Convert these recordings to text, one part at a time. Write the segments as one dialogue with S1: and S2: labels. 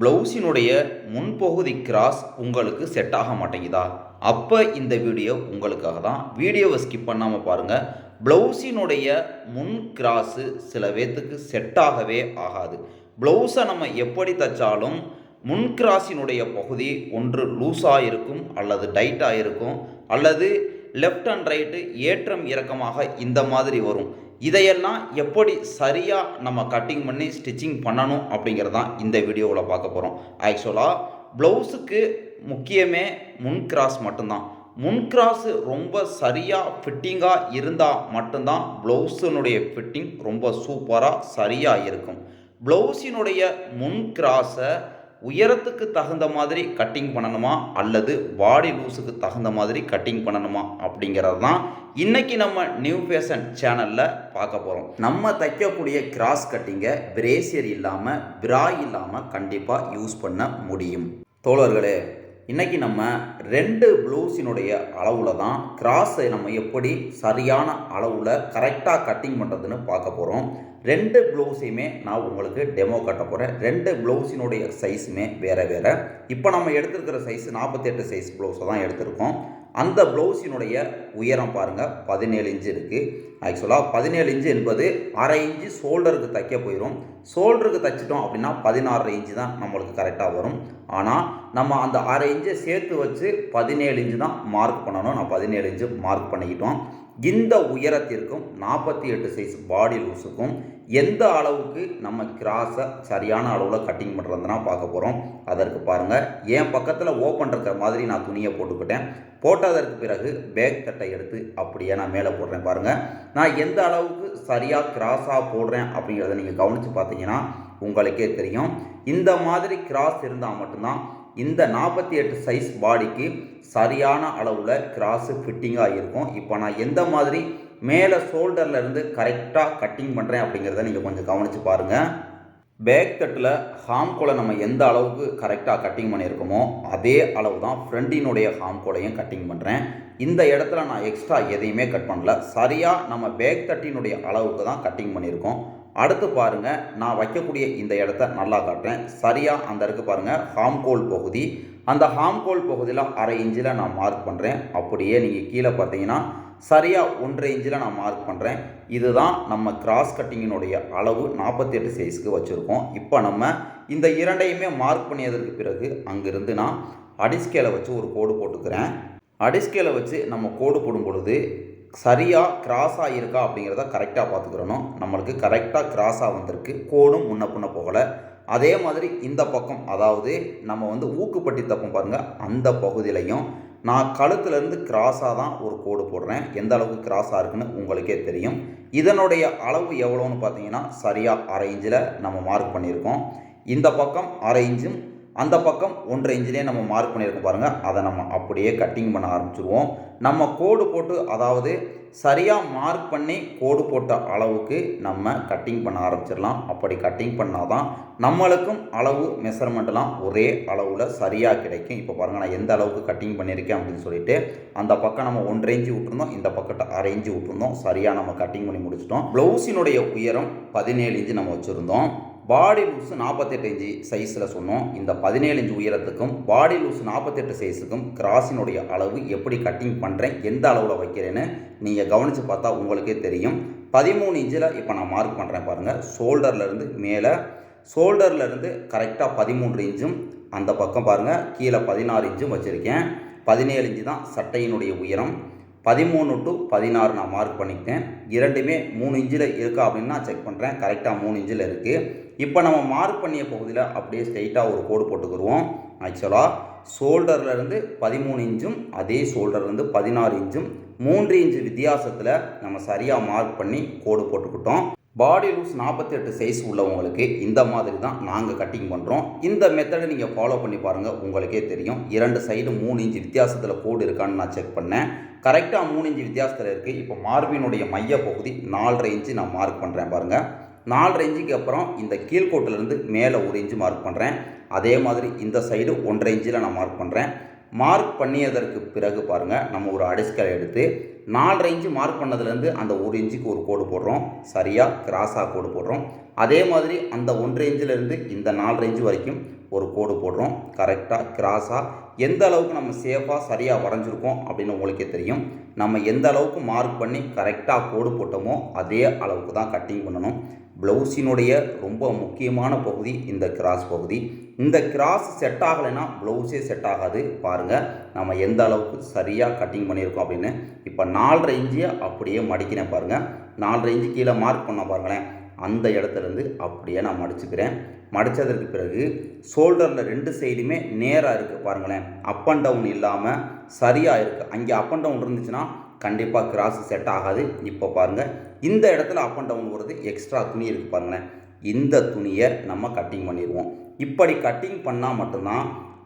S1: ப்ளவுஸினுடைய முன்பகுதி கிராஸ் உங்களுக்கு செட் ஆக மாட்டேங்குதா? அப்போ இந்த வீடியோ உங்களுக்காக தான். வீடியோவை ஸ்கிப் பண்ணாமல் பாருங்கள் ப்ளவுஸினுடைய முன் கிராஸு சில பேர்த்துக்கு செட் ஆகவே ஆகாது. ப்ளவுஸை நம்ம எப்படி தைச்சாலும் முன் கிராஸினுடைய பகுதி ஒன்று லூஸாக இருக்கும் அல்லது டைட்டாக இருக்கும் அல்லது லெஃப்ட் அண்ட் ரைட்டு ஏற்றம் இறக்கமாக இந்த மாதிரி வரும். இதையெல்லாம் எப்படி சரியாக நம்ம கட்டிங் பண்ணி ஸ்டிச்சிங் பண்ணணும் அப்படிங்கிறது தான் இந்த வீடியோவில் பார்க்க போகிறோம் ஆக்சுவலாக ப்ளவுஸுக்கு முக்கியமே முன் கிராஸ் மட்டும்தான். முன் கிராஸு ரொம்ப சரியாக ஃபிட்டிங்காக இருந்தால் மட்டும்தான் ப்ளவுஸினுடைய ஃபிட்டிங் ரொம்ப சூப்பராக சரியாக இருக்கும். ப்ளவுஸினுடைய முன் கிராஸை உயரத்துக்கு தகுந்த மாதிரி கட்டிங் பண்ணணுமா? அல்லது பாடி லூஸுக்கு தகுந்த மாதிரி கட்டிங் பண்ணணுமா? அப்படிங்கிறது தான் இன்றைக்கி நம்ம நியூ ஃபேஷன் சேனலில் பார்க்க போகிறோம் நம்ம தைக்கக்கூடிய கிராஸ் கட்டிங்கை பிரேசியர் இல்லாமல் பிரா இல்லாமல் கண்டிப்பாக யூஸ் பண்ண முடியும். தோழர்களே இன்றைக்கி நம்ம ரெண்டு ப்ளவுஸினுடைய அளவில் தான் கிராஸை நம்ம எப்படி சரியான அளவில் கரெக்டாக கட்டிங் பண்ணுறதுன்னு பார்க்க போகிறோம் ரெண்டு ப்ளவுஸையுமே நான் உங்களுக்கு டெமோ கட்ட போகிறேன் ரெண்டு ப்ளவுஸினுடைய சைஸுமே வேறு வேறு. இப்போ நம்ம எடுத்திருக்கிற சைஸ் நாற்பத்தெட்டு சைஸ் ப்ளவுஸை தான் எடுத்திருக்கோம். அந்த ப்ளவுஸினுடைய உயரம் பாருங்கள் பதினேழு இன்ச்சு இருக்குது ஆக்சுவலாக பதினேழு இன்ச்சு என்பது அரை இன்ச்சு ஷோல்டருக்கு தைக்க போயிடும் ஷோல்டருக்கு தைச்சிட்டோம் அப்படின்னா பதினாறு இன்ச்சு தான் நம்மளுக்கு கரெக்டாக வரும். ஆனால் நம்ம அந்த அரை இன்ச்சை சேர்த்து வச்சு பதினேழு இன்ச்சு தான் மார்க் பண்ணணும். நான் பதினேழு இன்ச்சு மார்க் பண்ணிக்கிட்டோம். இந்த உயரத்திற்கும் நாற்பத்தி எட்டு சைஸ் பாடி லூஸுக்கும் எந்த அளவுக்கு நம்ம கிராஸை சரியான அளவில் கட்டிங் பண்ணுறதுனா பார்க்க போகிறோம் அதற்கு பாருங்கள் என் பக்கத்தில் ஓப்பன் இருக்கிற மாதிரி நான் துணியை போட்டுக்கிட்டேன். போட்டதற்கு பிறகு பேக் தட்டை எடுத்து அப்படியே நான் மேலே போடுறேன் பாருங்கள் நான் எந்த அளவுக்கு சரியாக கிராஸாக போடுறேன் அப்படிங்கிறத நீங்கள் கவனித்து பார்த்தீங்கன்னா உங்களுக்கே தெரியும். இந்த மாதிரி கிராஸ் இருந்தால் மட்டும்தான் இந்த நாற்பத்தி எட்டு சைஸ் பாடிக்கு சரியான அளவில் கிராஸு ஃபிட்டிங்காக இருக்கும். இப்போ நான் எந்த மாதிரி மேலே ஷோல்டர்லேருந்து கரெக்டாக கட்டிங் பண்ணுறேன் அப்படிங்கிறத நீங்கள் கொஞ்சம் கவனித்து பாருங்கள் பேக் தட்டில் ஹாம்கோலை நம்ம எந்த அளவுக்கு கரெக்டாக கட்டிங் பண்ணியிருக்கோமோ அதே அளவு தான் ஃப்ரண்டினுடைய ஹாம்கோலையும் கட்டிங் பண்ணுறேன் இந்த இடத்துல நான் எக்ஸ்ட்ரா எதையுமே கட் பண்ணல. சரியாக நம்ம பேக் தட்டினுடைய அளவுக்கு தான் கட்டிங் பண்ணியிருக்கோம். அடுத்து பாருங்கள் நான் வைக்கக்கூடிய இந்த இடத்த நல்லா காட்டுறேன். சரியாக அந்த இருக்கு பாருங்கள் ஹாம்கோல் பகுதி. அந்த ஹாம்கோல் பகுதியில் அரை இன்ச்சில் நான் மார்க் பண்ணுறேன் அப்படியே நீங்கள் கீழே பார்த்தீங்கன்னா சரியாக ஒன்றரை இன்ச்சில் நான் மார்க் பண்ணுறேன் இதுதான் நம்ம கிராஸ் கட்டிங்கினுடைய அளவு. நாற்பத்தி எட்டு சைஸ்க்கு வச்சுருக்கோம். இப்போ நம்ம இந்த இரண்டையுமே மார்க் பண்ணியதற்கு பிறகு அங்கிருந்து நான் அடிஸ்கேலை வச்சு ஒரு கோடு போட்டுக்கிறேன். அடிஸ்கேலை வச்சு நம்ம கோடு போடும் பொழுது சரியாக கிராஸாக இருக்கா அப்படிங்கிறத கரெக்டாக பார்த்துக்கிறணும். நம்மளுக்கு கரெக்டாக கிராஸாக வந்திருக்கு. கோடும் முன்ன பின்ன போகலை. அதே மாதிரி இந்த பக்கம் அதாவது நம்ம வந்து ஊக்குப்பட்டி தப்பம் பாருங்கள் அந்த பகுதியிலையும் நான் கழுத்துலேருந்து கிராஸாக தான் ஒரு கோடு போடுறேன். எந்த அளவுக்கு கிராஸாக இருக்குன்னு உங்களுக்கே தெரியும். இதனுடைய அளவு எவ்வளோன்னு பார்த்தீங்கன்னா சரியாக அரை இன்ச்சில் நம்ம மார்க் பண்ணியிருக்கோம். இந்த பக்கம் அரை இன்ச்சும் அந்த பக்கம் ஒன்றரை இன்ச்சிலே நம்ம மார்க் பண்ணியிருக்கோம் பாருங்கள் அதை நம்ம அப்படியே கட்டிங் பண்ண ஆரம்பிச்சிருவோம். நம்ம கோடு போட்டு அதாவது சரியாக மார்க் பண்ணி கோடு போட்ட அளவுக்கு நம்ம கட்டிங் பண்ண ஆரம்பிச்சிடலாம். அப்படி கட்டிங் பண்ணால் தான் நம்மளுக்கும் அளவு மெஷர்மெண்ட்லாம் ஒரே அளவில் சரியாக கிடைக்கும். இப்போ பாருங்கள் நான் எந்த அளவுக்கு கட்டிங் பண்ணியிருக்கேன் அப்படின்னு சொல்லிட்டு அந்த பக்கம் நம்ம ஒன்றரை இன்ச்சு விட்டுருந்தோம் இந்த பக்கத்தை அரை இன்ச்சு விட்டுருந்தோம். சரியாக நம்ம கட்டிங் பண்ணி முடிச்சிட்டோம். ப்ளவுஸினுடைய உயரம் பதினேழு இன்ச்சு நம்ம வச்சுருந்தோம். பாடி லூஸு நாற்பத்தெட்டு இன்ச்சு சைஸில் சொன்னோம். இந்த பதினேழு இன்ச்சு உயரத்துக்கும் பாடி லூஸ் நாற்பத்தெட்டு சைஸுக்கும் கிராஸினுடைய அளவு எப்படி கட்டிங் பண்ணுறேன் எந்த அளவில் வைக்கிறேன்னு நீங்கள் கவனித்து பார்த்தா உங்களுக்கே தெரியும். பதிமூணு இன்ச்சில் இப்போ நான் மார்க் பண்ணுறேன் பாருங்கள் ஷோல்டர்லேருந்து மேலே ஷோல்டர்லேருந்து கரெக்டாக பதிமூன்று இன்ச்சும் அந்த பக்கம் பாருங்கள் கீழே பதினாறு இன்ச்சும் வச்சுருக்கேன். பதினேழு இன்ச்சு தான் சட்டையினுடைய உயரம். பதிமூணு டு பதினாறு நான் மார்க் பண்ணிக்கிட்டேன். இரண்டுமே மூணு இன்ச்சில் இருக்கா அப்படின்னு நான் செக் பண்ணுறேன் கரெக்டாக மூணு இன்ச்சில் இருக்குது இப்போ நம்ம மார்க் பண்ணிய பகுதியில் அப்படியே ஸ்ட்ரைட்டாக ஒரு கோடு போட்டுக்கிடுவோம் ஆக்சுவலாக ஷோல்டர்லேருந்து பதிமூணு இன்ச்சும் அதே ஷோல்டர்லேருந்து பதினாறு இன்ச்சும் மூன்று இன்ச்சு வித்தியாசத்தில் நம்ம சரியாக மார்க் பண்ணி கோடு போட்டுக்கிட்டோம். பாடி லூஸ் நாற்பத்தெட்டு சைஸ் உள்ளவங்களுக்கு இந்த மாதிரி தான் நாங்கள் கட்டிங் பண்ணுறோம் இந்த மெத்தடை நீங்கள் ஃபாலோ பண்ணி பாருங்கள் உங்களுக்கே தெரியும். இரண்டு சைடு மூணு இன்ச்சு வித்தியாசத்தில் கோடு இருக்கான்னு நான் செக் பண்ணேன். கரெக்டாக மூணு இன்ச்சு வித்தியாசத்தில் இருக்குது இப்போ மார்பினுடைய மைய பகுதி நாலரை இன்ச்சு நான் மார்க் பண்ணுறேன் பாருங்கள் நாலரை இன்ச்சுக்கு அப்புறம் இந்த கீழ்கோட்டிலேருந்து மேலே ஒரு இன்ச்சு மார்க் பண்ணுறேன் அதே மாதிரி இந்த சைடு ஒன்றரை இன்ச்சில் நான் மார்க் பண்ணுறேன் மார்க் பண்ணியதற்கு பிறகு பாருங்கள் நம்ம ஒரு அடிஸ்கலை எடுத்து நாலரை இன்ச்சு மார்க் பண்ணதுலேருந்து அந்த ஒரு இன்ச்சுக்கு ஒரு கோடு போடுறோம். சரியாக கிராஸாக கோடு போடுறோம். அதே மாதிரி அந்த ஒன்றரை இன்ச்சிலேருந்து இந்த நாலரை இன்ச்சு வரைக்கும் ஒரு கோடு போடுறோம். கரெக்டாக கிராஸாக எந்த அளவுக்கு நம்ம சேஃபாக சரியாக வரைஞ்சிருக்கோம் அப்படின்னு உங்களுக்கே தெரியும். நம்ம எந்த அளவுக்கு மார்க் பண்ணி கரெக்டாக கோடு போட்டோமோ அதே அளவுக்கு தான் கட்டிங் பண்ணணும். ப்ளவுஸினுடைய ரொம்ப முக்கியமான பகுதி இந்த கிராஸ் பகுதி. இந்த கிராஸ் செட் ஆகலைன்னா ப்ளவுஸே செட் ஆகாது. பாருங்கள் நம்ம எந்த அளவுக்கு சரியாக கட்டிங் பண்ணியிருக்கோம் அப்படின்னு. இப்போ நாலரை இன்ச்சு அப்படியே மடிக்கிறேன் பாருங்கள் நாலரை இன்ச்சு கீழே மார்க் பண்ண பாருங்களேன். அந்த இடத்துலேருந்து அப்படியே நான் மடிச்சுக்கிறேன். மடித்ததற்கு பிறகு ஷோல்டரில் ரெண்டு சைடுமே நேராக இருக்குது பாருங்களேன். அப் அண்ட் டவுன் இல்லாமல் சரியாக இருக்குது அங்கே அப் அண்ட் டவுன் இருந்துச்சுன்னா கண்டிப்பாக கிராஸ் செட் ஆகாது. இப்போ பாருங்கள் இந்த இடத்துல அப் அண்ட் டவுன் வருது எக்ஸ்ட்ரா துணி இருக்குது பாருங்களேன் இந்த துணியை நம்ம கட்டிங் பண்ணிடுவோம். இப்படி கட்டிங் பண்ணால் மட்டும்தான்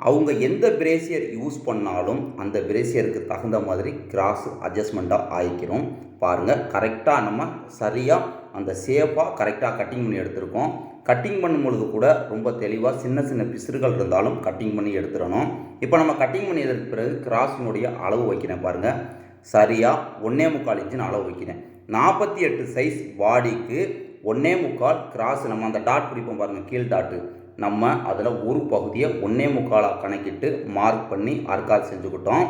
S1: அவங்க எந்த பிரேசியர் யூஸ் பண்ணாலும் அந்த பிரேசியருக்கு தகுந்த மாதிரி கிராஸ் அட்ஜஸ்ட்மெண்ட்டாக ஆகிக்கிறோம் பாருங்கள் கரெக்டாக நம்ம சரியாக அந்த சேஃபாக கரெக்டாக கட்டிங் பண்ணி எடுத்திருக்கோம். கட்டிங் பண்ணும்பொழுது கூட ரொம்ப தெளிவாக சின்ன சின்ன பிசுறுகள் இருந்தாலும் கட்டிங் பண்ணி எடுத்துடணும். இப்போ நம்ம கட்டிங் பண்ணியதற்கு பிறகு கிராஸினுடைய அளவு வைக்கிறேன் பாருங்கள் சரியாக ஒன்றே முக்கால் இன்ச்சுன்னு அளவு வைக்கிறேன். நாற்பத்தி எட்டு சைஸ் பாடிக்கு ஒன்றே முக்கால் கிராஸ் நம்ம அந்த டாட் பிடிப்போம் பாருங்கள் கீழ் டாட்டு நம்ம அதில் ஒரு பகுதியை ஒன்றே முக்காலாக கணக்கிட்டு மார்க் பண்ணி அர்க்காத் செஞ்சுக்கிட்டோம்.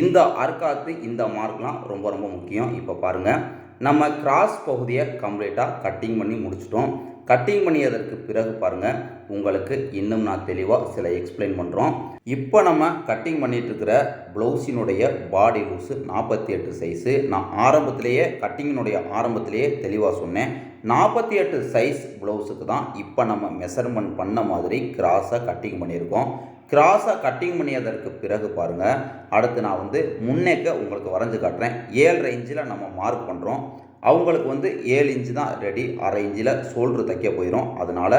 S1: இந்த அர்க்காத்து இந்த மார்க்லாம் ரொம்ப ரொம்ப முக்கியம். இப்போ பாருங்கள் நம்ம கிராஸ் பகுதியை கம்ப்ளீட்டாக கட்டிங் பண்ணி முடிச்சிட்டோம். கட்டிங் பண்ணியதற்கு பிறகு பாருங்கள் உங்களுக்கு இன்னும் நான் தெளிவாக சில எக்ஸ்பிளைன் பண்ணுறோம் இப்போ நம்ம கட்டிங் பண்ணிகிட்ருக்கிற ப்ளவுஸினுடைய பாடி லூஸு நாற்பத்தி எட்டு சைஸு நான் ஆரம்பத்திலேயே கட்டிங்கினுடைய ஆரம்பத்திலேயே தெளிவாக சொன்னேன். நாற்பத்தி எட்டு சைஸ் ப்ளவுஸுக்கு தான் இப்போ நம்ம மெஷர்மெண்ட் பண்ண மாதிரி கிராஸை கட்டிங் பண்ணியிருக்கோம். கிராஸாக கட்டிங் பண்ணியதற்கு பிறகு பாருங்கள் அடுத்து நான் வந்து முன்னேக்க உங்களுக்கு வரைஞ்சு காட்டுறேன். ஏழு ரேஞ்சில் நம்ம மார்க் பண்ணுறோம் அவங்களுக்கு வந்து ஏழு இன்ச்சு தான் ரெடி அரை இன்ச்சில் சோல்ட்ரு தைக்க போயிடும் அதனால்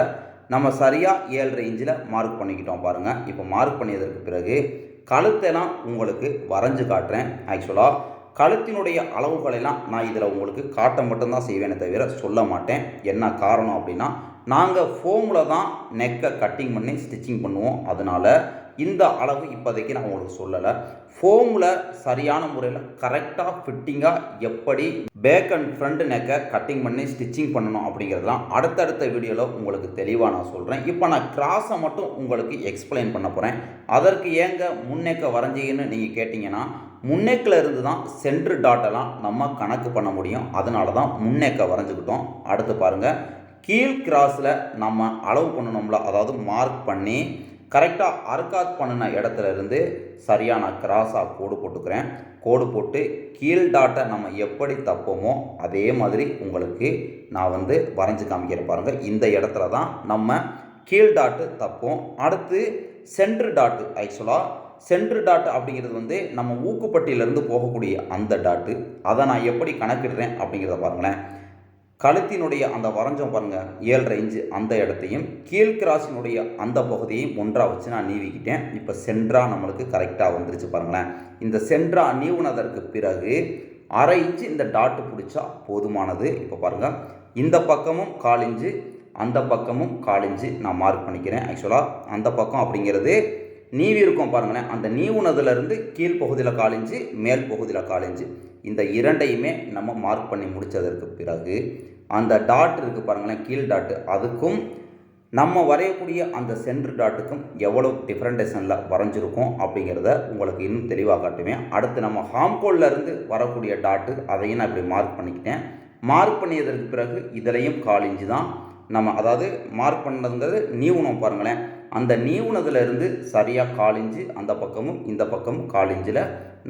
S1: நம்ம சரியாக ஏழரை இன்ச்சில் மார்க் பண்ணிக்கிட்டோம் பாருங்கள் இப்போ மார்க் பண்ணியதற்கு பிறகு கழுத்தெல்லாம் உங்களுக்கு வரைஞ்சு காட்டுறேன். ஆக்சுவலாக கழுத்தினுடைய அளவுகளெல்லாம் நான் இதில் உங்களுக்கு காட்ட மட்டும்தான் செய்வேனே தவிர சொல்ல மாட்டேன். என்ன காரணம் அப்படின்னா நாங்கள் ஃபோமில் தான் நெக்கை கட்டிங் பண்ணி ஸ்டிச்சிங் பண்ணுவோம். அதனால் இந்த அளவு இப்போதைக்கு நான் உங்களுக்கு சொல்லலை. ஃபோமில் சரியான முறையில் கரெக்டாக ஃபிட்டிங்காக எப்படி பேக் அண்ட் ஃப்ரண்ட் நெக்கை கட்டிங் பண்ணி ஸ்டிச்சிங் பண்ணணும் அப்படிங்கிறதுலாம் அடுத்தடுத்த வீடியோவில் உங்களுக்கு தெளிவாக நான் சொல்கிறேன் இப்போ நான் கிராஸை மட்டும் உங்களுக்கு எக்ஸ்பிளைன் பண்ண போகிறேன் அதற்கு ஏங்க முன்னேக்க வரைஞ்சிங்கன்னு நீங்கள் கேட்டிங்கன்னா முன்னேக்கில் இருந்து தான் சென்ட்ரு டாட்டெல்லாம் நம்ம கணக்கு பண்ண முடியும். அதனால தான் முன்னேக்க வரைஞ்சிக்கிட்டோம். அடுத்து பாருங்கள் கீழ் கிராஸில் நம்ம அளவு பண்ணணும்ல அதாவது மார்க் பண்ணி கரெக்டாக அர்க்காத் பண்ணின இடத்துல இருந்து சரியாக நான் கிராஸாக கோடு போட்டுக்கிறேன். கோடு போட்டு கீழ் டாட்டை நம்ம எப்படி தப்போமோ அதே மாதிரி உங்களுக்கு நான் வந்து வரைஞ்சி காமிக்கிறேன் பாருங்கள் இந்த இடத்துல தான் நம்ம கீழ் டாட்டு தப்போம். அடுத்து சென்ட்ரு டாட்டு ஆக்சுவலாக சென்ட்ரு டாட் அப்படிங்கிறது வந்து நம்ம ஊக்குப்பட்டியிலேருந்து போகக்கூடிய அந்த டாட்டு. அதை நான் எப்படி கணக்கிடுறேன் அப்படிங்கிறத பாருங்களேன். கழுத்தினுடைய அந்த வரைஞ்சோம் பாருங்கள் ஏழரை இன்ச்சு அந்த இடத்தையும் கீழ்கிராசினுடைய அந்த பகுதியையும் ஒன்றாக வச்சு நான் நீவிக்கிட்டேன். இப்போ சென்ட்ரா நம்மளுக்கு கரெக்டாக வந்துருச்சு பாருங்களேன். இந்த சென்ட்ரா நீவுனதற்கு பிறகு அரை இன்ச்சு இந்த டாட்டு பிடிச்சா போதுமானது. இப்போ பாருங்கள் இந்த பக்கமும் கால் இன்ச்சு அந்த பக்கமும் கால் இன்ச்சு நான் மார்க் பண்ணிக்கிறேன். ஆக்சுவலாக அந்த பக்கம் அப்படிங்கிறது நீவி இருக்கும் பாருங்களேன். அந்த நீவுனதுலேருந்து கீழ் பகுதியில் காலிஞ்சு மேல் பகுதியில் காலிஞ்சு இந்த இரண்டையுமே நம்ம மார்க் பண்ணி முடித்ததற்கு பிறகு அந்த டாட் இருக்குது பாருங்களேன் கீழ் டாட்டு அதுக்கும் நம்ம வரையக்கூடிய அந்த சென்ட்ரு டாட்டுக்கும் எவ்வளோ டிஃப்ரெண்டேஷனில் வரைஞ்சிருக்கோம் அப்படிங்கிறத உங்களுக்கு இன்னும் தெளிவாக காட்டுவேன். அடுத்து நம்ம ஹாம்கோல்லேருந்து வரக்கூடிய டாட்டு அதையும் நான் இப்படி மார்க் பண்ணிக்கிட்டேன். மார்க் பண்ணியதற்கு பிறகு இதிலையும் காலிஞ்சு தான் நம்ம அதாவது மார்க் பண்ணதுங்கிறது நீவுனம் பாருங்களேன். அந்த நீவுனதுல இருந்து சரியாக காலிஞ்சு அந்த பக்கமும் இந்த பக்கமும் காலிஞ்சில்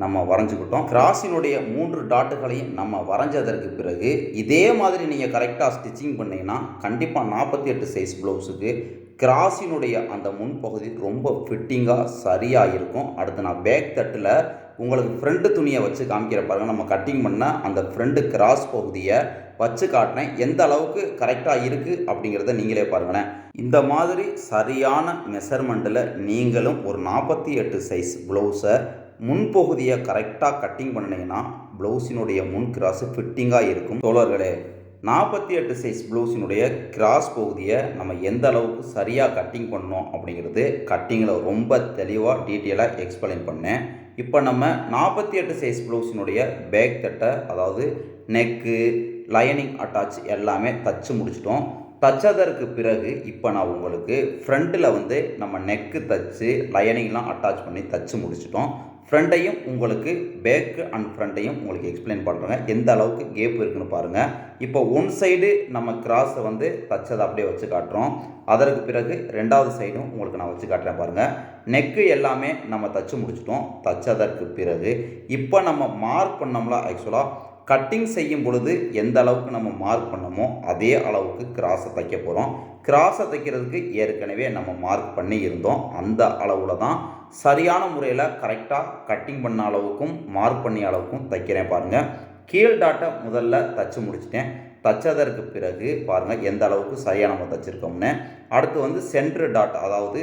S1: நம்ம வரைஞ்சிக்கிட்டோம். கிராஸினுடைய மூன்று டாட்டுகளையும் நம்ம வரைஞ்சதற்கு பிறகு இதே மாதிரி நீங்கள் கரெக்டாக ஸ்டிச்சிங் பண்ணிங்கன்னா கண்டிப்பாக நாற்பத்தி எட்டு சைஸ் ப்ளவுஸுக்கு கிராஸினுடைய அந்த முன்பகுதி ரொம்ப ஃபிட்டிங்காக சரியாக இருக்கும். அடுத்து நான் பேக் தட்டில் உங்களுக்கு ஃப்ரெண்டு துணியை வச்சு காமிக்கிற பாருங்கள் நம்ம கட்டிங் பண்ண அந்த ஃப்ரெண்டு கிராஸ் பகுதியை வச்சு காட்டினேன். எந்த அளவுக்கு கரெக்டாக இருக்குது அப்படிங்கிறத நீங்களே பாருங்களேன். இந்த மாதிரி சரியான மெஷர்மெண்ட்டில் நீங்களும் ஒரு நாற்பத்தி எட்டு சைஸ் ப்ளவுஸை முன்பகுதியை கரெக்டாக கட்டிங் பண்ணினீங்கன்னா ப்ளவுஸினுடைய முன் கிராஸு ஃபிட்டிங்காக இருக்கும். தோழர்களே நாற்பத்தி எட்டு சைஸ் ப்ளவுஸினுடைய கிராஸ் பகுதியை நம்ம எந்த அளவுக்கு சரியாக கட்டிங் பண்ணோம் அப்படிங்கிறது கட்டிங்கில் ரொம்ப தெளிவாக டீட்டெயிலாக எக்ஸ்பிளைன் பண்ணேன். இப்போ நம்ம நாற்பத்தி எட்டு சைஸ் ப்ளவுஸினுடைய பேக் தட்டை அதாவது நெக்கு லைனிங் அட்டாச் எல்லாமே தச்சு முடிச்சிட்டோம். தச்சதற்கு பிறகு இப்போ நான் உங்களுக்கு ஃப்ரண்ட்டில் வந்து நம்ம நெக்கு தச்சு லைனிங்லாம் அட்டாச் பண்ணி தச்சு முடிச்சிட்டோம். ஃப்ரண்ட்டையும் உங்களுக்கு பேக்கு அண்ட் ஃப்ரண்ட்டையும் உங்களுக்கு எக்ஸ்பிளைன் பண்ணுறேங்க எந்த அளவுக்கு கேப் இருக்குன்னு பாருங்கள் இப்போ ஒன் சைடு நம்ம கிராஸை வந்து தச்சதை அப்படியே வச்சு காட்டுறோம். அதற்கு பிறகு ரெண்டாவது சைடும் உங்களுக்கு நான் வச்சு காட்டுறேன் பாருங்கள் நெக்கு எல்லாமே நம்ம தச்சு முடிச்சிட்டோம். தச்சதற்கு பிறகு இப்போ நம்ம மார்க் பண்ணோம்ல ஆக்சுவலாக கட்டிங் செய்யும் பொழுது எந்த அளவுக்கு நம்ம மார்க் பண்ணமோ அதே அளவுக்கு கிராஸை தைக்க போகிறோம் கிராஸை தைக்கிறதுக்கு ஏற்கனவே நம்ம மார்க் பண்ணி இருந்தோம். அந்த அளவில் தான் சரியான முறையில் கரெக்டாக கட்டிங் பண்ண அளவுக்கும் மார்க் பண்ணிய அளவுக்கும் தைக்கிறேன் பாருங்கள் கீழ் டாட்டை முதல்ல தச்சு முடிச்சிட்டேன். தச்சதற்கு பிறகு பாருங்கள் எந்த அளவுக்கு சரியாக நம்ம தைச்சிருக்கோம்னு. அடுத்து வந்து சென்ட்ரு டாட் அதாவது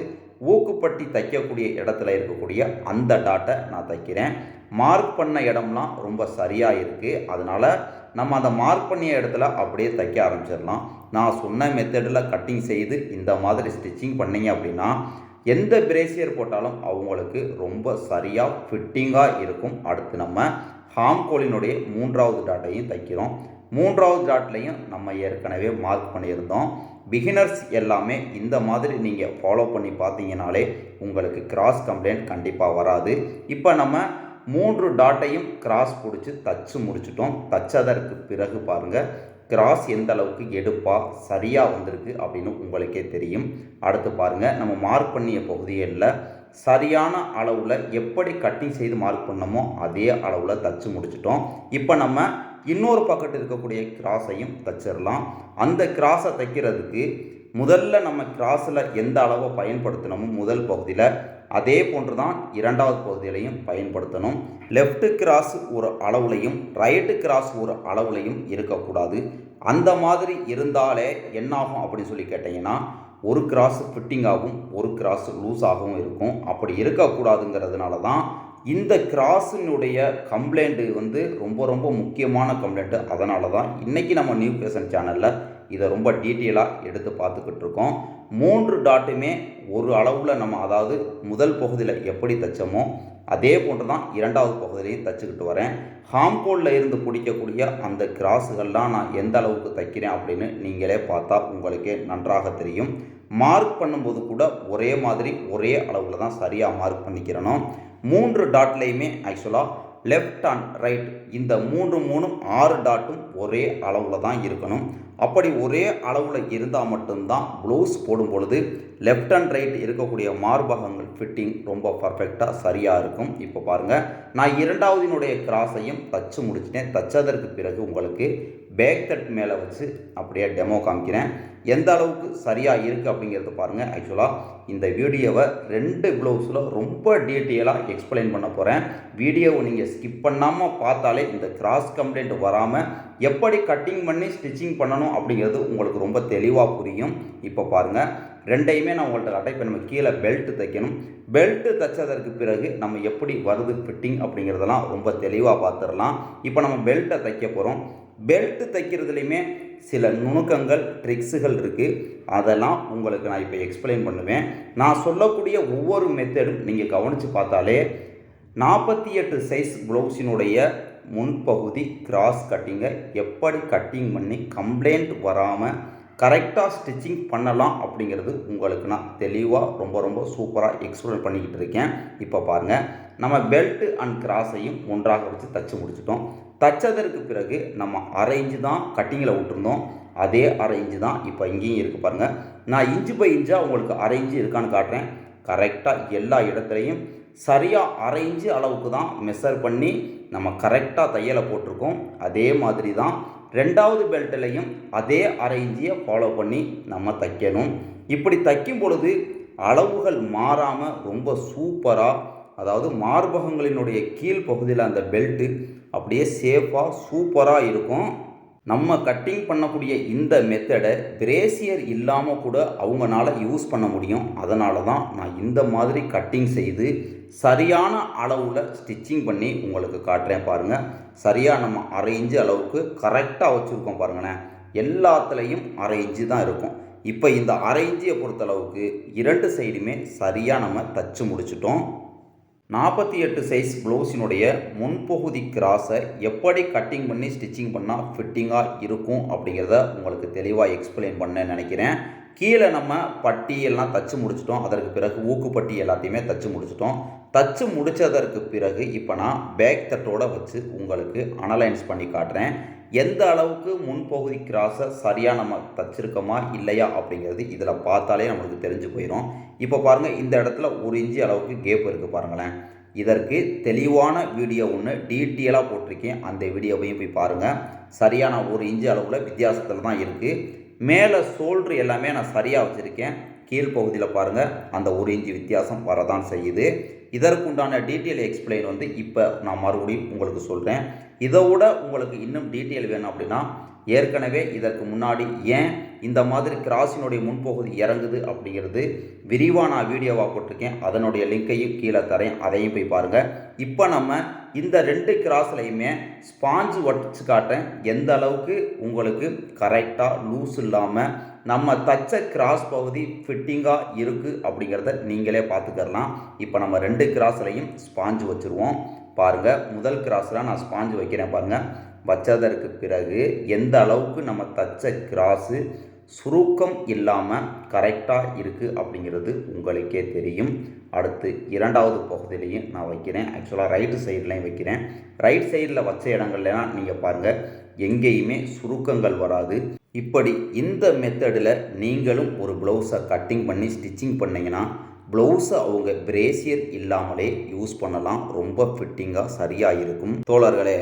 S1: ஊக்குப்பட்டி தைக்கக்கூடிய இடத்துல இருக்கக்கூடிய அந்த டாட்டை நான் தைக்கிறேன். மார்க் பண்ண இடம்லாம் ரொம்ப சரியாக இருக்குது அதனால் நம்ம அந்த மார்க் பண்ணிய இடத்துல அப்படியே தைக்க ஆரம்பிச்சிடலாம். நான் சொன்ன மெத்தடில் கட்டிங் செய்து இந்த மாதிரி ஸ்டிச்சிங் பண்ணீங்க அப்படின்னா எந்த பிரேசியர் போட்டாலும் அவங்களுக்கு ரொம்ப சரியாக ஃபிட்டிங்காக இருக்கும். அடுத்து நம்ம ஹாம்கோலினுடைய மூன்றாவது டாட்டையும் தைக்கிறோம். மூன்றாவது டாட்லையும் நம்ம ஏற்கனவே மார்க் பண்ணியிருந்தோம். பிகினர்ஸ் எல்லாமே இந்த மாதிரி நீங்கள் ஃபாலோ பண்ணி பார்த்தீங்கனாலே உங்களுக்கு கிராஸ் கம்ப்ளைண்ட் கண்டிப்பாக வராது. இப்போ நம்ம மூன்று டாட்டையும் கிராஸ் பிடிச்சி தச்சு முடிச்சிட்டோம். தச்சதற்கு பிறகு பாருங்கள் கிராஸ் எந்த அளவுக்கு எடுப்பாக சரியாக வந்திருக்கு அப்படின்னு உங்களுக்கே தெரியும். அடுத்து பாருங்கள் நம்ம மார்க் பண்ணிய பகுதிகளில் சரியான அளவில் எப்படி கட்டிங் செய்து மார்க் பண்ணமோ அதே அளவில் தச்சு முடிச்சிட்டோம். இப்போ நம்ம இன்னொரு பக்கத்து இருக்கக்கூடிய கிராஸையும் தச்சிடலாம் அந்த கிராஸை தைக்கிறதுக்கு முதல்ல நம்ம கிராஸில் எந்த அளவை பயன்படுத்தினோமோ முதல் பகுதியில் அதே போன்று தான் இரண்டாவது பகுதியிலையும் பயன்படுத்தணும். லெஃப்ட் கிராஸ் ஒரு அளவுலையும் ரைட்டு கிராஸ் ஒரு அளவுலையும் இருக்கக்கூடாது. அந்த மாதிரி இருந்தாலே என்னாகும் அப்படின்னு சொல்லி கேட்டிங்கன்னா ஒரு கிராஸ் ஃபிட்டிங் ஆகும் ஒரு கிராஸ் லூஸ் ஆகவும் இருக்கும். அப்படி இருக்கக்கூடாதுங்கிறதுனால தான் இந்த கிராஸினுடைய கம்ப்ளைண்ட்டு வந்து ரொம்ப ரொம்ப முக்கியமான கம்ப்ளைண்ட்டு அதனால தான் இன்றைக்கி நம்ம நியூ பேசன் சேனலில் இதை ரொம்ப டீட்டெயிலாக எடுத்து பார்த்துக்கிட்டு இருக்கோம். மூன்று டாட்டுமே ஒரு அளவில் நம்ம அதாவது முதல் பகுதியில் எப்படி தைச்சோமோ அதே போன்று தான் இரண்டாவது பகுதியிலையும் தைச்சிக்கிட்டு வரேன். ஹாம்கோலில் இருந்து பிடிக்கக்கூடிய அந்த கிராஸுகள்லாம் நான் எந்த அளவுக்கு தைக்கிறேன் அப்படின்னு நீங்களே பார்த்தா உங்களுக்கே நன்றாக தெரியும். மார்க் பண்ணும்போது கூட ஒரே மாதிரி ஒரே அளவில் தான் சரியாக மார்க் பண்ணிக்கிறணும். மூன்று டாட்லேயுமே ஆக்சுவலாக லெஃப்ட் அண்ட் ரைட் இந்த மூன்று மூணும் ஆறு டாட்டும் ஒரே அளவில் தான் இருக்கணும். அப்படி ஒரே அளவில் இருந்தால் மட்டும்தான் ப்ளவுஸ் போடும் பொழுது லெஃப்ட் அண்ட் ரைட் இருக்கக்கூடிய மார்பகங்கள் ஃபிட்டிங் ரொம்ப பர்ஃபெக்டாக சரியாக இருக்கும். இப்போ பாருங்கள் நான் இரண்டாவதினுடைய கிராஸையும் தச்சு முடிச்சிட்டேன். தச்சதற்கு பிறகு உங்களுக்கு பேக் தட் மேலே வச்சு அப்படியே டெமோ காமிக்கிறேன். எந்த அளவுக்கு சரியாக இருக்குது அப்படிங்கிறத பாருங்கள் ஆக்சுவலாக இந்த வீடியோவை ரெண்டு ப்ளவுஸில் ரொம்ப டீட்டெயிலாக எக்ஸ்பிளைன் பண்ண போகிறேன் வீடியோவை நீங்கள் ஸ்கிப் பண்ணாமல் பார்த்தாலே இந்த கிராஸ் கம்ப்ளைண்ட் வராமல் எப்படி கட்டிங் பண்ணி ஸ்டிச்சிங் பண்ணணும் அப்படிங்கிறது உங்களுக்கு ரொம்ப தெளிவாக புரியும். இப்போ பாருங்கள் ரெண்டையுமே நான் உங்கள்கிட்ட காட்டேன் இப்போ நம்ம கீழே பெல்ட்டு தைக்கணும். பெல்ட்டு தைச்சதற்கு பிறகு நம்ம எப்படி வருது ஃபிட்டிங் அப்படிங்கிறதெல்லாம் ரொம்ப தெளிவாக பார்த்துடலாம் இப்போ நம்ம பெல்ட்டை தைக்க போகிறோம் பெல்ட்டு தைக்கிறதுலையுமே சில நுணுக்கங்கள் ட்ரிக்ஸுகள் இருக்குது அதெல்லாம் உங்களுக்கு நான் இப்போ எக்ஸ்பிளைன் பண்ணுவேன். நான் சொல்லக்கூடிய ஒவ்வொரு மெத்தடும் நீங்கள் கவனித்து பார்த்தாலே நாற்பத்தி எட்டு சைஸ் ப்ளவுஸினுடைய முன்பகுதி கிராஸ் கட்டிங்கை எப்படி கட்டிங் பண்ணி கம்ப்ளைண்ட் வராமல் கரெக்டாக ஸ்டிச்சிங் பண்ணலாம் அப்படிங்கிறது உங்களுக்கு நான் தெளிவாக ரொம்ப ரொம்ப சூப்பராக எக்ஸ்பிளைன் பண்ணிக்கிட்டு இருக்கேன். இப்போ பாருங்கள் நம்ம பெல்ட்டு அண்ட் கிராஸையும் ஒன்றாக வச்சு தச்சு முடிச்சிட்டோம். தச்சதற்கு பிறகு நம்ம அரை இன்ச்சு தான் கட்டிங்கில் விட்டுருந்தோம். அதே அரை இன்ச்சு தான் இப்போ இங்கேயும் இருக்குது பாருங்கள் நான் இன்ச்சு பை இன்ச்சாக உங்களுக்கு அரை இன்ச்சு இருக்கான்னு காட்டுறேன். கரெக்டாக எல்லா இடத்துலையும் சரியாக அரை இன்ச்சு அளவுக்கு தான் மெஷர் பண்ணி நம்ம கரெக்டாக தையலை போட்டிருக்கோம். அதே மாதிரி தான் ரெண்டாவது பெல்ட்லையும் அதே அரை ஃபாலோ பண்ணி நம்ம தைக்கணும். இப்படி தைக்கும் பொழுது அளவுகள் மாறாமல் ரொம்ப சூப்பராக அதாவது மார்பகங்களினுடைய கீழ் பகுதியில் அந்த பெல்ட்டு அப்படியே சேஃபாக சூப்பராக இருக்கும். நம்ம கட்டிங் பண்ணக்கூடிய இந்த மெத்தடை பிரேசியர் இல்லாமல் கூட அவங்களால யூஸ் பண்ண முடியும். அதனால தான் நான் இந்த மாதிரி கட்டிங் செய்து சரியான அளவில் ஸ்டிச்சிங் பண்ணி உங்களுக்கு காட்டுறேன் பாருங்கள் சரியாக நம்ம அரை இன்ச்சு அளவுக்கு கரெக்டாக வச்சுருக்கோம் பாருங்களேன். எல்லாத்துலேயும் அரை இன்ச்சு தான் இருக்கும். இப்போ இந்த அரை இன்ச்சியை பொறுத்தளவுக்கு இரண்டு சைடுமே சரியாக நம்ம தச்சு முடிச்சிட்டோம். நாற்பத்தி எட்டு சைஸ் ப்ளவுஸினுடைய முன்பகுதி கிராஸை எப்படி கட்டிங் பண்ணி ஸ்டிச்சிங் பண்ணால் ஃபிட்டிங்காக இருக்கும் அப்படிங்கிறத உங்களுக்கு தெளிவாக எக்ஸ்பிளைன் பண்ண நினைக்கிறேன். கீழே நம்ம பட்டி எல்லாம் தச்சு முடிச்சிட்டோம். அதற்கு பிறகு ஊக்குப்பட்டி எல்லாத்தையுமே தச்சு முடிச்சிட்டோம். தச்சு முடித்ததற்கு பிறகு இப்போ நான் பேக் தட்டோட வச்சு உங்களுக்கு அனலைன்ஸ் பண்ணி காட்டுறேன். எந்த அளவுக்கு முன்பகுதி கிராஸை சரியாக நம்ம தச்சிருக்கோமா இல்லையா அப்படிங்கிறது இதில் பார்த்தாலே நம்மளுக்கு தெரிஞ்சு போயிடும் இப்போ பாருங்கள் இந்த இடத்துல ஒரு இன்ச்சு அளவுக்கு கேப் இருக்குது பாருங்களேன். இதற்கு தெளிவான வீடியோ ஒன்று டீட்டெயிலாக போட்டிருக்கேன். அந்த வீடியோவையும் போய் பாருங்கள் சரியான ஒரு இன்ச்சு அளவில் வித்தியாசத்தில் தான் இருக்குது மேலே சோல்ட்ரு எல்லாமே நான் சரியாக வச்சுருக்கேன். கீழ்ப்பகுதியில் பாருங்கள் அந்த ஒரு இன்ச்சு வித்தியாசம் வரதான் செய்யுது. இதற்குண்டான டீட்டெயில் எக்ஸ்பிளைன் வந்து இப்போ நான் மறுபடியும் உங்களுக்கு சொல்கிறேன் இதை விட உங்களுக்கு இன்னும் டீட்டெயில் வேணும் அப்படின்னா ஏற்கனவே இதற்கு முன்னாடி ஏன் இந்த மாதிரி கிராஸினுடைய முன்பகுதி இறங்குது அப்படிங்கிறது விரிவாக நான் வீடியோவாக போட்டிருக்கேன். அதனுடைய லிங்க்கையும் கீழே தரேன். அதையும் போய் பாருங்கள் இப்போ நம்ம இந்த ரெண்டு கிராஸ்லையுமே ஸ்பாஞ்சு ஒட்டிச்சு காட்டேன் எந்த அளவுக்கு உங்களுக்கு கரெக்டாக லூஸ் இல்லாமல் நம்ம தச்ச கிராஸ் பகுதி ஃபிட்டிங்காக இருக்குது அப்படிங்கிறத நீங்களே பார்த்துக்கறலாம் இப்போ நம்ம ரெண்டு கிராஸ்லையும் ஸ்பாஞ்சு வச்சுருவோம். பாருங்கள் முதல் கிராஸில் நான் ஸ்பாஞ்சு வைக்கிறேன் பாருங்கள் வச்சதற்கு பிறகு எந்த அளவுக்கு நம்ம தச்ச கிராஸு சுருக்கம் இல்லாமல் கரெக்டாக இருக்குது அப்படிங்கிறது உங்களுக்கே தெரியும். அடுத்து இரண்டாவது பகுதியிலையும் நான் வைக்கிறேன். ஆக்சுவலாக ரைட்டு சைட்லையும் வைக்கிறேன். ரைட் சைடில் வச்ச இடங்கள்லாம் நீங்கள் பாருங்கள் எங்கேயுமே சுருக்கங்கள் வராது. இப்படி இந்த மெத்தடில் நீங்களும் ஒரு ப்ளவுஸை கட்டிங் பண்ணி ஸ்டிச்சிங் பண்ணிங்கன்னா ப்ளவுஸை அவங்க பிரேசியர் இல்லாமலே யூஸ் பண்ணலாம். ரொம்ப ஃபிட்டிங்காக சரியாக இருக்கும். தோழர்களே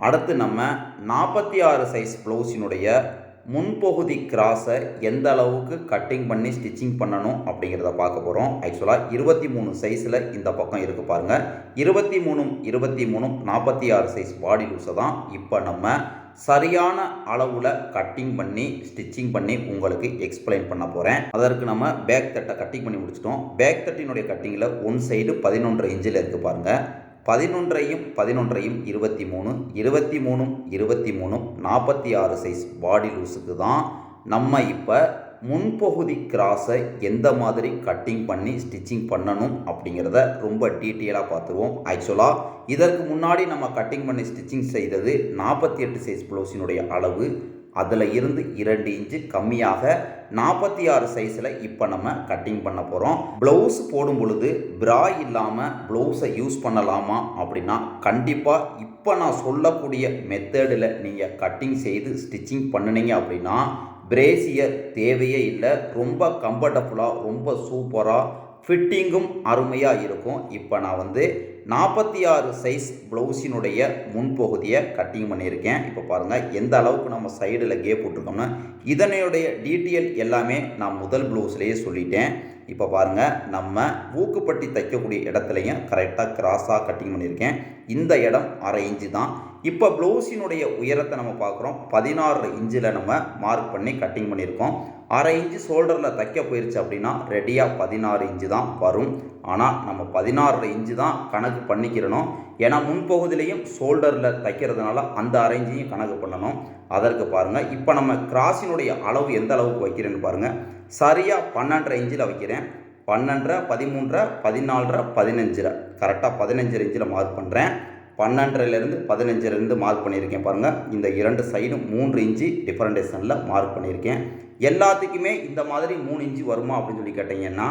S1: அடுத்து நம்ம நாற்பத்தி ஆறு சைஸ் ப்ளவுஸினுடைய முன்பகுதி கிராஸை எந்த அளவுக்கு கட்டிங் பண்ணி ஸ்டிச்சிங் பண்ணணும் அப்படிங்கிறத பார்க்க போகிறோம் ஆக்சுவலாக இருபத்தி மூணு சைஸில் இந்த பக்கம் இருக்குது பாருங்கள் இருபத்தி மூணும் இருபத்தி மூணும் நாற்பத்தி ஆறு சைஸ் பாடி லூஸை தான் இப்போ நம்ம சரியான அளவில் கட்டிங் பண்ணி ஸ்டிச்சிங் பண்ணி உங்களுக்கு எக்ஸ்பிளைன் பண்ண போகிறேன் அதற்கு நம்ம பேக் தட்டை கட்டிங் பண்ணி முடிச்சிட்டோம். பேக் தட்டினுடைய கட்டிங்கில் ஒன் சைடு பதினொன்றரை இன்ச்சில் இருக்குது பாருங்கள் பதினொன்றையும் பதினொன்றையும் இருபத்தி மூணு இருபத்தி மூணும் இருபத்தி மூணும் நாற்பத்தி ஆறு சைஸ் பாடி லூஸுக்கு தான் நம்ம இப்போ முன்பகுதி கிராஸை எந்த மாதிரி கட்டிங் பண்ணி ஸ்டிச்சிங் பண்ணணும் அப்படிங்கிறத ரொம்ப டீட்டெயிலாக பார்த்துருவோம். ஆக்சுவலாக இதற்கு முன்னாடி நம்ம கட்டிங் பண்ணி ஸ்டிச்சிங் செய்தது நாற்பத்தி எட்டு சைஸ் ப்ளவுஸினுடைய அளவு அதில் இருந்து இரண்டு இன்ச்சு கம்மியாக நாற்பத்தி ஆறு சைஸில் இப்போ நம்ம கட்டிங் பண்ண போகிறோம் ப்ளவுஸ் போடும் பொழுது ப்ரா இல்லாமல் ப்ளவுஸை யூஸ் பண்ணலாமா அப்படின்னா கண்டிப்பாக இப்போ நான் சொல்லக்கூடிய மெத்தடில் நீங்கள் கட்டிங் செய்து ஸ்டிச்சிங் பண்ணினீங்க அப்படின்னா பிரேசியர் தேவையே இல்லை ரொம்ப கம்ஃபர்டபுளாக ரொம்ப சூப்பராக ஃபிட்டிங்கும் அருமையாக இருக்கும். இப்போ நான் வந்து நாற்பத்தி ஆறு சைஸ் ப்ளவுஸினுடைய முன்பகுதியை கட்டிங் பண்ணியிருக்கேன். இப்போ பாருங்கள் எந்த அளவுக்கு நம்ம சைடில் கேப் விட்ருக்கோம்னா இதனுடைய டீட்டெயில் எல்லாமே நான் முதல் ப்ளவுஸ்லேயே சொல்லிட்டேன். இப்போ பாருங்கள் நம்ம ஊக்குப்பட்டி தைக்கக்கூடிய இடத்துலையும் கரெக்டாக கிராஸாக கட்டிங் பண்ணியிருக்கேன். இந்த இடம் அரை இன்ச்சு தான். இப்போ ப்ளவுஸினுடைய உயரத்தை நம்ம பார்க்குறோம். பதினாறு இன்ச்சில் நம்ம மார்க் பண்ணி கட்டிங் பண்ணியிருக்கோம். அரை இன்ச்சு ஷோல்டரில் தைக்க போயிருச்சு அப்படின்னா ரெடியாக பதினாறு இன்ச்சு தான் வரும். ஆனால் நம்ம பதினாறு இன்ச்சு தான் கணக்கு பண்ணிக்கிறணும். ஏன்னா முன்பகுதியிலையும் ஷோல்டரில் தைக்கிறதுனால அந்த அரை இன்ச்சையும் கணக்கு பண்ணணும். அதற்கு பாருங்கள் இப்போ நம்ம கிராஸினுடைய அளவு எந்த அளவுக்கு வைக்கிறேன்னு பாருங்கள் சரியாக பன்னெண்டரை இன்ச்சில் வைக்கிறேன். பன்னெண்டரை பதிமூன்றரை பதினாலரை பதினஞ்சரை கரெக்டாக பதினஞ்சரை இன்ச்சில் மார்க் பண்ணுறேன் பன்னெண்டரைலேருந்து பதினஞ்சுலேருந்து மார்க் பண்ணியிருக்கேன் பாருங்கள் இந்த இரண்டு சைடும் மூன்று இன்ச்சு டிஃபரண்டேஷனில் மார்க் பண்ணியிருக்கேன். எல்லாத்துக்குமே இந்த மாதிரி மூணு இன்ச்சு வருமா அப்படின்னு சொல்லி கேட்டிங்கன்னா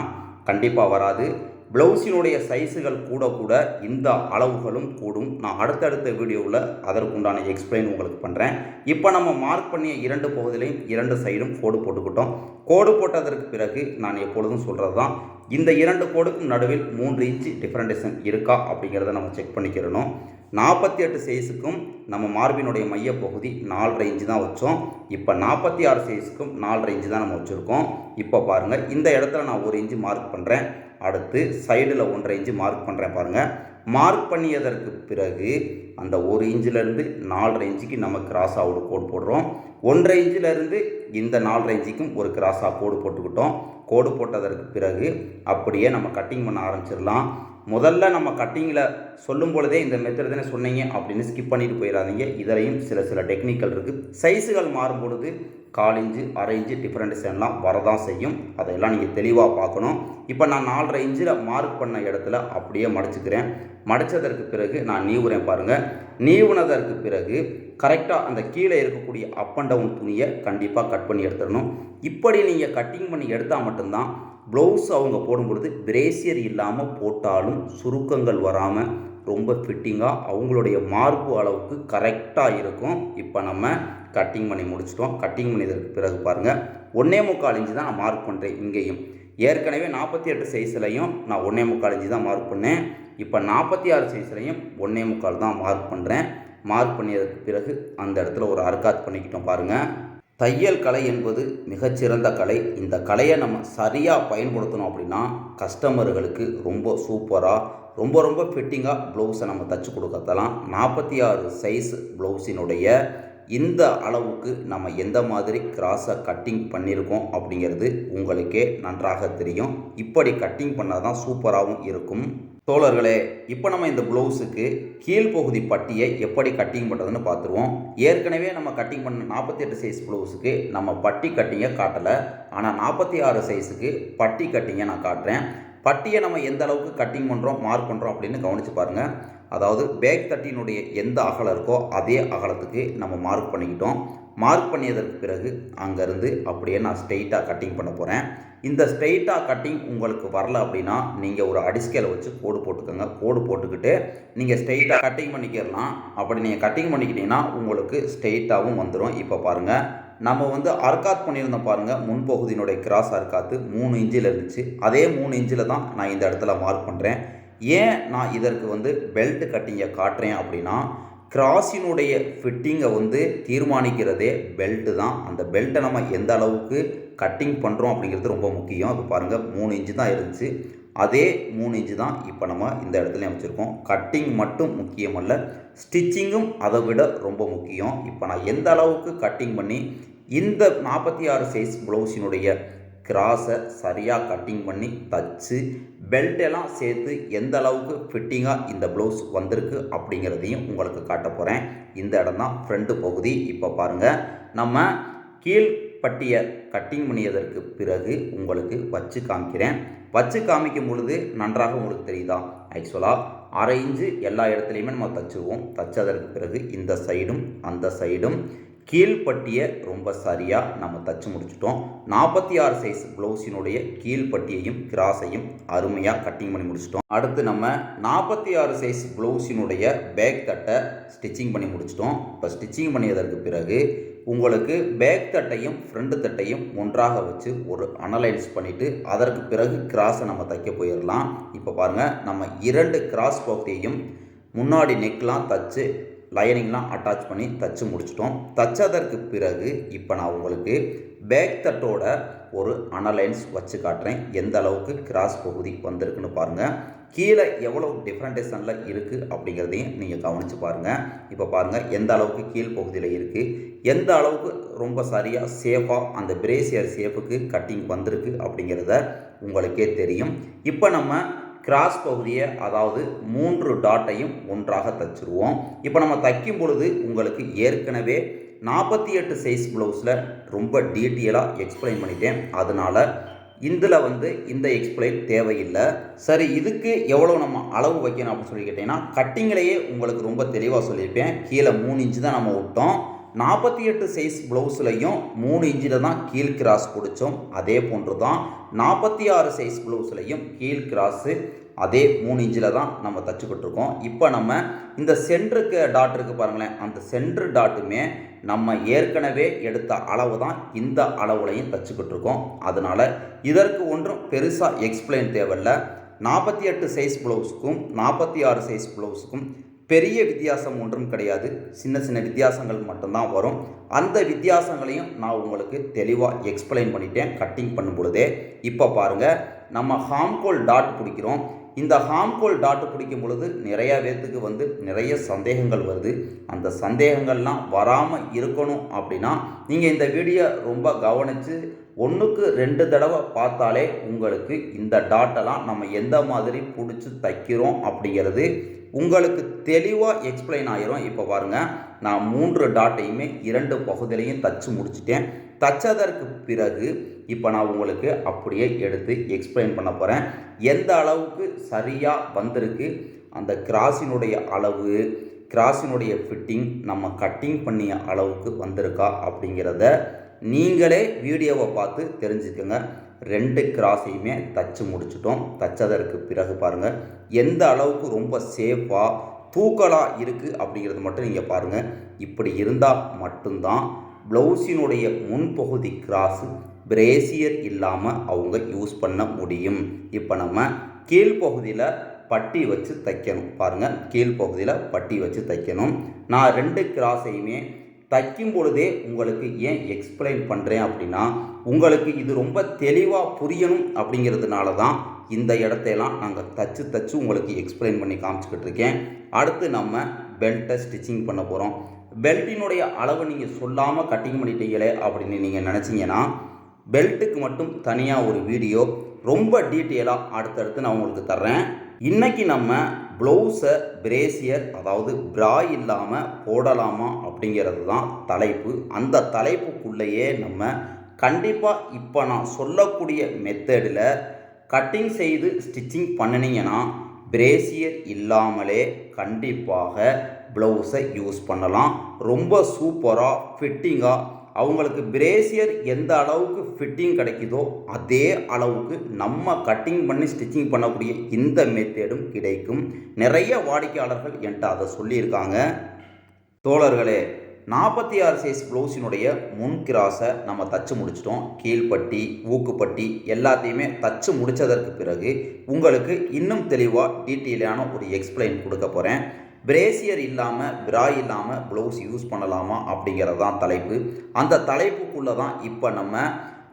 S1: கண்டிப்பாக வராது. ப்ளவுஸினுடைய சைஸுகள் கூட கூட இந்த அளவுகளும் கூடும். நான் அடுத்தடுத்த வீடியோவில் அதற்குண்டான எக்ஸ்பிளைன் உங்களுக்கு பண்ணுறேன் இப்போ நம்ம மார்க் பண்ணிய இரண்டு பகுதியிலையும் இரண்டு சைடும் கோடு போட்டுக்கிட்டோம். கோடு போட்டதற்கு பிறகு நான் எப்பொழுதும் சொல்கிறது தான் இந்த இரண்டு கோடுக்கும் நடுவில் மூன்று இன்ச்சு டிஃப்ரெண்டேஷன் இருக்கா அப்படிங்கிறத நம்ம செக் பண்ணிக்கிறணும். நாற்பத்தி எட்டு சைஸுக்கும் நம்ம மார்பினுடைய மையப்பகுதி நாலரை இன்ச்சு தான் வச்சோம். இப்போ நாற்பத்தி ஆறு சைஸுக்கும் நாலரை இன்ச்சு தான் நம்ம வச்சுருக்கோம். இப்போ பாருங்கள் இந்த இடத்துல நான் ஒரு இன்ச்சு மார்க் பண்ணுறேன் அடுத்து சைடில் ஒன்றரை இன்ச்சு மார்க் பண்ணுறேன் பாருங்கள் மார்க் பண்ணியதற்கு பிறகு அந்த ஒரு இன்ச்சிலேருந்து நாலரை இன்ச்சுக்கு நம்ம கிராஸாக ஒரு கோடு போடுறோம். ஒன்றரை இன்ச்சிலேருந்து இந்த நாலரை இன்ச்சுக்கும் ஒரு கிராஸாக கோடு போட்டுக்கிட்டோம். கோடு போட்டதற்கு பிறகு அப்படியே நம்ம கட்டிங் பண்ண ஆரம்பிச்சிடலாம். முதல்ல நம்ம கட்டிங்கில் சொல்லும் பொழுதே இந்த மெத்தட் தானே சொன்னீங்க அப்படின்னு ஸ்கிப் பண்ணிட்டு போயிடாதீங்க இதிலையும் சில சில டெக்னிக்கல் இருக்குது சைஸுகள் மாறும் பொழுது கால் இன்ச்சு அரை இன்ச்சு டிஃப்ரெண்ட்ஸெல்லாம் வரதான் செய்யும். அதையெல்லாம் நீங்கள் தெளிவாக பார்க்கணும். இப்போ நான் நாலரை இன்ச்சில் மார்க் பண்ண இடத்துல அப்படியே மடிச்சுக்கிறேன். மடித்ததற்கு பிறகு நான் நீவுறேன் பாருங்கள் நீவுனதற்கு பிறகு கரெக்டாக அந்த கீழே இருக்கக்கூடிய அப் அண்ட் டவுன் துணியை கண்டிப்பாக கட் பண்ணி எடுத்துடணும். இப்படி நீங்கள் கட்டிங் பண்ணி எடுத்தால் மட்டும்தான் ப்ளவுஸ் அவங்க போடும் பொழுது பிரேசியர் இல்லாமல் போட்டாலும் சுருக்கங்கள் வராமல் ரொம்ப ஃபிட்டிங்காக அவங்களுடைய மார்பு அளவுக்கு கரெக்டாக இருக்கும். இப்போ நம்ம கட்டிங் பண்ணி முடிச்சிட்டோம். கட்டிங் பண்ணியதற்கு பிறகு பாருங்கள் ஒன்றே முக்கால் இன்ச்சு தான் நான் மார்க் பண்ணுறேன் இங்கேயும். ஏற்கனவே நாற்பத்தி எட்டு சைஸ்லையும் நான் ஒன்றே முக்கால் இன்ச்சு தான் மார்க் பண்ணேன். இப்போ நாற்பத்தி ஆறு சைஸ்லையும் ஒன்றே முக்கால் தான் மார்க் பண்ணுறேன் மார்க் பண்ணியதற்கு பிறகு அந்த இடத்துல ஒரு அர்க்காத் பண்ணிக்கிட்டோம் பாருங்கள் தையல் கலை என்பது மிகச்சிறந்த கலை. இந்த கலையை நம்ம சரியாக பயன்படுத்தணும் அப்படின்னா கஸ்டமர்களுக்கு ரொம்ப சூப்பராக ரொம்ப ரொம்ப ஃபிட்டிங்காக ப்ளவுஸை நம்ம தச்சு கொடுக்கத்தலாம் நாற்பத்தி ஆறு சைஸ் ப்ளவுஸினுடைய இந்த அளவுக்கு நம்ம எந்த மாதிரி கிராஸை கட்டிங் பண்ணியிருக்கோம் அப்படிங்கிறது உங்களுக்கே நன்றாக தெரியும். இப்படி கட்டிங் பண்ணால் தான் சூப்பராகவும் இருக்கும். தோழர்களே இப்போ நம்ம இந்த ப்ளவுஸுக்கு கீழ்ப்பகுதி பட்டியை எப்படி கட்டிங் பண்ணுறதுன்னு பார்த்துருவோம். ஏற்கனவே நம்ம கட்டிங் பண்ண நாற்பத்தி எட்டு சைஸ் ப்ளவுஸுக்கு நம்ம பட்டி கட்டிங்கை காட்டலை. ஆனால் நாற்பத்தி ஆறு சைஸுக்கு பட்டி கட்டிங்கை நான் காட்டுறேன். பட்டியை நம்ம எந்த அளவுக்கு கட்டிங் பண்ணுறோம் மார்க் பண்ணுறோம் அப்படின்னு கவனித்து பாருங்கள் அதாவது பேக் தட்டினுடைய எந்த அகலம் இருக்கோ அதே அகலத்துக்கு நம்ம மார்க் பண்ணிக்கிட்டோம். மார்க் பண்ணியதற்கு பிறகு அங்கேருந்து அப்படியே நான் ஸ்ட்ரெயிட்டாக கட்டிங் பண்ண போகிறேன் இந்த ஸ்ட்ரெயிட்டாக கட்டிங் உங்களுக்கு வரல அப்படின்னா நீங்கள் ஒரு அடிஸ்கேலை வச்சு கோடு போட்டுக்கோங்க. கோடு போட்டுக்கிட்டு நீங்கள் ஸ்ட்ரெயிட்டாக கட்டிங் பண்ணிக்கிறலாம் அப்படி நீங்கள் கட்டிங் பண்ணிக்கிட்டீங்கன்னா உங்களுக்கு ஸ்ட்ரெயிட்டாகவும் வந்துடும் இப்போ பாருங்கள் நம்ம வந்து அர்க்காத் பண்ணியிருந்தோம் பாருங்கள் முன்பகுதியினுடைய கிராஸ் அர்க்காத்து மூணு இன்ச்சில் இருந்துச்சு. அதே மூணு இன்ச்சில் தான் நான் இந்த இடத்துல மார்க் பண்ணுறேன் ஏன் நான் இதற்கு வந்து பெல்ட் கட்டிங்கை காட்டுறேன் அப்படின்னா கிராஸினுடைய ஃபிட்டிங்கை வந்து தீர்மானிக்கிறதே பெல்ட்டு தான். அந்த பெல்ட்டை நம்ம எந்த அளவுக்கு கட்டிங் பண்ணுறோம் அப்படிங்கிறது ரொம்ப முக்கியம். இப்போ பாருங்கள் மூணு இன்ச்சு தான் இருந்துச்சு. அதே மூணு இன்ச்சு தான் இப்போ நம்ம இந்த இடத்துல வச்சுருக்கோம் கட்டிங் மட்டும் முக்கியமல்ல ஸ்டிச்சிங்கும் அதை விட ரொம்ப முக்கியம். இப்போ நான் எந்த அளவுக்கு கட்டிங் பண்ணி இந்த நாற்பத்தி ஆறு சைஸ் ப்ளவுஸினுடைய கிராஸை சரியாக கட்டிங் பண்ணி தச்சு பெல்ட் எல்லாம் சேர்த்து எந்த அளவுக்கு ஃபிட்டிங்காக இந்த ப்ளவுஸ் வந்திருக்கு அப்படிங்கிறதையும் உங்களுக்கு காட்ட போகிறேன் இந்த இடம் தான் ஃப்ரண்ட் பகுதி. இப்போ பாருங்கள் நம்ம கீழ் பட்டியை கட்டிங் பண்ணியதற்கு பிறகு உங்களுக்கு வச்சு காமிக்கிறேன். வச்சு காமிக்கும் பொழுது நன்றாக உங்களுக்கு தெரியுதா? ஆக்சுவலாக அரை இன்ச்சு எல்லா இடத்துலையுமே நம்ம தச்சுருவோம். தச்சதற்கு பிறகு இந்த சைடும் அந்த சைடும் கீழ்ப்பட்டியை ரொம்ப சரியாக நம்ம தச்சு முடிச்சிட்டோம். நாற்பத்தி ஆறு சைஸ் ப்ளவுஸினுடைய கீழ்ப்பட்டியையும் கிராஸையும் அருமையாக கட்டிங் பண்ணி முடிச்சிட்டோம். அடுத்து நம்ம நாற்பத்தி ஆறு சைஸ் ப்ளவுஸினுடைய பேக் தட்டை ஸ்டிச்சிங் பண்ணி முடிச்சிட்டோம். இப்போ ஸ்டிச்சிங் பண்ணியதற்கு பிறகு உங்களுக்கு பேக் தட்டையும் ஃப்ரண்ட் தட்டையும் ஒன்றாக வச்சு ஒரு அனலைஸ் பண்ணிவிட்டு அதற்கு பிறகு கிராஸை நம்ம தைக்க போயிடலாம் இப்போ பாருங்கள் நம்ம இரண்டு கிராஸ் பகுதியையும் முன்னாடி நெக்லாம் தச்சு லைனிங்லாம் அட்டாச் பண்ணி தச்சு முடிச்சிட்டோம். தச்சதற்கு பிறகு இப்போ நான் உங்களுக்கு பேக் தட்டோட ஒரு அனலைன்ஸ் வச்சு காட்டுறேன். எந்த அளவுக்கு கிராஸ் பகுதி வந்திருக்குன்னு பாருங்கள் கீழே எவ்வளோ டிஃப்ரெண்டேஷனில் இருக்குது அப்படிங்கிறதையும் நீங்கள் கவனித்து பாருங்கள் இப்போ பாருங்கள் எந்த அளவுக்கு கீழ் பகுதியில் இருக்குது எந்த அளவுக்கு ரொம்ப சரியாக சேஃபாக அந்த பிரேசியர் சேஃபுக்கு கட்டிங் வந்திருக்கு அப்படிங்கிறத உங்களுக்கே தெரியும். இப்போ நம்ம கிராஸ் பகுதியை அதாவது மூன்று டாட்டையும் ஒன்றாக தச்சுருவோம். இப்போ நம்ம தைக்கும் பொழுது உங்களுக்கு ஏற்கனவே நாற்பத்தி எட்டு சைஸ் ப்ளவுஸில் ரொம்ப டீட்டெயிலாக எக்ஸ்பிளைன் பண்ணிட்டேன். அதனால் இதில் வந்து இந்த எக்ஸ்பிளைன் தேவையில்லை. சரி இதுக்கு எவ்வளோ நம்ம அளவு வைக்கணும் அப்படின்னு சொல்லி கேட்டிங்கன்னா கட்டிங்கிலேயே உங்களுக்கு ரொம்ப தெளிவாக சொல்லியிருப்பேன். கீழே மூணு இன்ச்சு தான் நம்ம விட்டோம். நாற்பத்தி எட்டு சைஸ் ப்ளவுஸ்லையும் மூணு இன்ச்சில் தான் கீழ் கிராஸ் பிடிச்சோம். அதே போன்று தான் நாற்பத்தி ஆறு சைஸ் ப்ளவுஸ்லையும் கீழ் கிராஸு அதே மூணு இன்ச்சில் தான் நம்ம தச்சுக்கிட்டுருக்கோம் இப்போ நம்ம இந்த சென்டருக்கு டாட் இருக்குது பாருங்களேன். அந்த சென்ட்ரு டாட்டுமே நம்ம ஏற்கனவே எடுத்த அளவு தான் இந்த அளவுலையும் தச்சுக்கிட்டுருக்கோம் அதனால் இதற்கு ஒன்றும் பெருசாக எக்ஸ்பிளைன் தேவையில்ல. நாற்பத்தி எட்டு சைஸ் ப்ளவுஸுக்கும் நாற்பத்தி ஆறு சைஸ் ப்ளவுஸுக்கும் பெரிய வித்தியாசம் ஒன்றும் கிடையாது. சின்ன சின்ன வித்தியாசங்கள் மட்டும்தான் வரும். அந்த வித்தியாசங்களையும் நான் உங்களுக்கு தெளிவாக எக்ஸ்பிளைன் பண்ணிட்டேன் கட்டிங் பண்ணும் பொழுதே. இப்போ பாருங்கள் நம்ம ஹாம்கோல் டாட் பிடிக்கிறோம். இந்த ஹாம்கோல் டாட் பிடிக்கும் பொழுது நிறைய பேர்த்துக்கு வந்து நிறைய சந்தேகங்கள் வருது. அந்த சந்தேகங்கள்லாம் வராமல் இருக்கணும் அப்படின்னா நீங்கள் இந்த வீடியோ ரொம்ப கவனித்து ஒன்றுக்கு ரெண்டு தடவை பார்த்தாலே உங்களுக்கு இந்த டாட்டெல்லாம் நம்ம எந்த மாதிரி பிடிச்சி தைக்கிறோம் அப்படிங்கிறது உங்களுக்கு தெளிவாக எக்ஸ்பிளைன் ஆயிரும். இப்போ பாருங்கள் நான் மூன்று டாட்டையுமே இரண்டு பகுதியிலையும் தச்சு முடிச்சிட்டேன். தச்சதற்கு பிறகு இப்போ நான் உங்களுக்கு அப்படியே எடுத்து எக்ஸ்பிளைன் பண்ண போகிறேன் எந்த அளவுக்கு சரியாக வந்திருக்கு அந்த கிராஸினுடைய அளவு கிராஸினுடைய ஃபிட்டிங் நம்ம கட்டிங் பண்ணிய அளவுக்கு வந்திருக்கா அப்படிங்கிறத நீங்களே வீடியோவை பார்த்து தெரிஞ்சுக்கோங்க. ரெண்டு கிராஸையுமே தச்சு முடிச்சிட்டோம். தச்சதற்கு பிறகு பாருங்கள் எந்த அளவுக்கு ரொம்ப சேஃபாக தூக்கலாக இருக்குது அப்படிங்கிறது மட்டும் நீங்கள் பாருங்கள் இப்படி இருந்தால் மட்டும்தான் ப்ளவுஸினுடைய முன்பகுதி கிராஸு பிரேசியர் இல்லாமல் அவங்க யூஸ் பண்ண முடியும். இப்போ நம்ம கீழ்ப்பகுதியில் பட்டி வச்சு தைக்கணும். பாருங்கள் கீழ்ப்பகுதியில் பட்டி வச்சு தைக்கணும். நான் ரெண்டு கிராஸையுமே தைக்கும் பொழுதே உங்களுக்கு ஏன் எக்ஸ்பிளைன் பண்ணுறேன் அப்படின்னா உங்களுக்கு இது ரொம்ப தெளிவாக புரியணும் அப்படிங்கிறதுனால தான் இந்த இடத்தையெல்லாம் நாங்கள் தச்சு தச்சு உங்களுக்கு எக்ஸ்பிளைன் பண்ணி காமிச்சிக்கிட்டு இருக்கேன். அடுத்து நம்ம பெல்ட்டை ஸ்டிச்சிங் பண்ண போகிறோம் பெல்ட்டினுடைய அளவு நீங்கள் சொல்லாமல் கட்டிங் பண்ணிட்டீங்களே அப்படின்னு நீங்கள் நினச்சிங்கன்னா பெல்ட்டுக்கு மட்டும் தனியாக ஒரு வீடியோ ரொம்ப டீட்டெயிலாக அடுத்தடுத்து நான் உங்களுக்கு தர்றேன். இன்னைக்கு நம்ம ப்ளவுஸை பிரேசியர் அதாவது ப்ரா இல்லாமல் போடலாமா அப்படிங்கிறது தான் தலைப்பு. அந்த தலைப்புக்குள்ளேயே நம்ம கண்டிப்பாக இப்போ நான் சொல்லக்கூடிய மெத்தடில் கட்டிங் செய்து ஸ்டிச்சிங் பண்ணினீங்கன்னா பிரேசியர் இல்லாமலே கண்டிப்பாக ப்ளவுஸை யூஸ் பண்ணலாம். ரொம்ப சூப்பராக ஃபிட்டிங்காக அவங்களுக்கு பிரேசியர் எந்த அளவுக்கு ஃபிட்டிங் கிடைக்குதோ அதே அளவுக்கு நம்ம கட்டிங் பண்ணி ஸ்டிச்சிங் பண்ணக்கூடிய இந்த மெத்தேடும் கிடைக்கும். நிறைய வாடிக்கையாளர்கள் என்கிட்ட அதை சொல்லியிருக்காங்க. தோழர்களே நாற்பத்தி ஆறு சைஸ் ப்ளவுஸினுடைய முன் கிராஸை நம்ம தச்சு முடிச்சிட்டோம். கீழ்ப்பட்டி ஊக்குப்பட்டி எல்லாத்தையுமே தச்சு முடித்ததற்கு பிறகு உங்களுக்கு இன்னும் தெளிவாக டீட்டெயிலான ஒரு எக்ஸ்பிளைன் கொடுக்க போகிறேன் பிரேசியர் இல்லாமல் பிரா இல்லாமல் ப்ளவுஸ் யூஸ் பண்ணலாமா அப்படிங்கிறது தான் தலைப்பு. அந்த தலைப்புக்குள்ளே தான் இப்போ நம்ம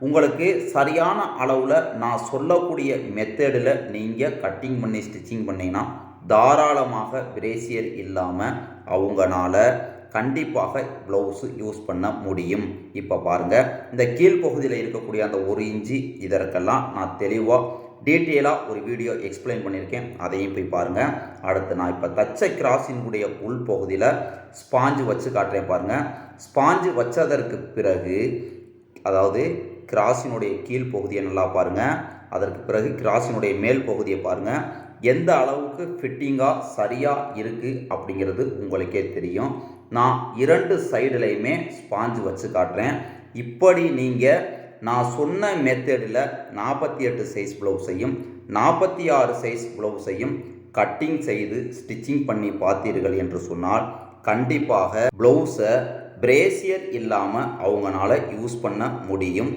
S1: உங்களுக்கு சரியான அளவில் நான் சொல்லக்கூடிய மெத்தடில் நீங்கள் கட்டிங் பண்ணி ஸ்டிச்சிங் பண்ணிங்கன்னா தாராளமாக பிரேசியர் இல்லாமல் அவங்களால கண்டிப்பாக ப்ளவுஸு யூஸ் பண்ண முடியும். இப்போ பாருங்கள் இந்த கீழ்ப்பகுதியில் இருக்கக்கூடிய அந்த ஒரு இன்ச்சு இதற்கெல்லாம் நான் தெளிவாக டீட்டெயிலாக ஒரு வீடியோ எக்ஸ்பிளைன் பண்ணியிருக்கேன். அதையும் போய் பாருங்கள் அடுத்து நான் இப்போ தச்ச கிராஸினுடைய உள் பகுதியில் ஸ்பாஞ்சு வச்சு காட்டுறேன் பாருங்கள் ஸ்பாஞ்சு வச்சதற்கு பிறகு அதாவது கிராஸினுடைய கீழ் பகுதியை நல்லா பாருங்கள் அதற்கு பிறகு கிராஸினுடைய மேல் பகுதியை பாருங்கள் எந்த அளவுக்கு ஃபிட்டிங்காக சரியாக இருக்குது அப்படிங்கிறது உங்களுக்கே தெரியும். நான் இரண்டு சைடுலையுமே ஸ்பாஞ்சு வச்சு காட்டுறேன். இப்படி நீங்கள் நான் சொன்ன மெத்தடில் நாற்பத்தி எட்டு சைஸ் ப்ளவுஸையும் நாற்பத்தி ஆறு சைஸ் ப்ளவுஸையும் கட்டிங் செய்து ஸ்டிச்சிங் பண்ணி பார்த்தீர்கள் என்று சொன்னால் கண்டிப்பாக ப்ளவுஸை பிரேசியர் இல்லாமல் அவங்களால யூஸ் பண்ண முடியும்.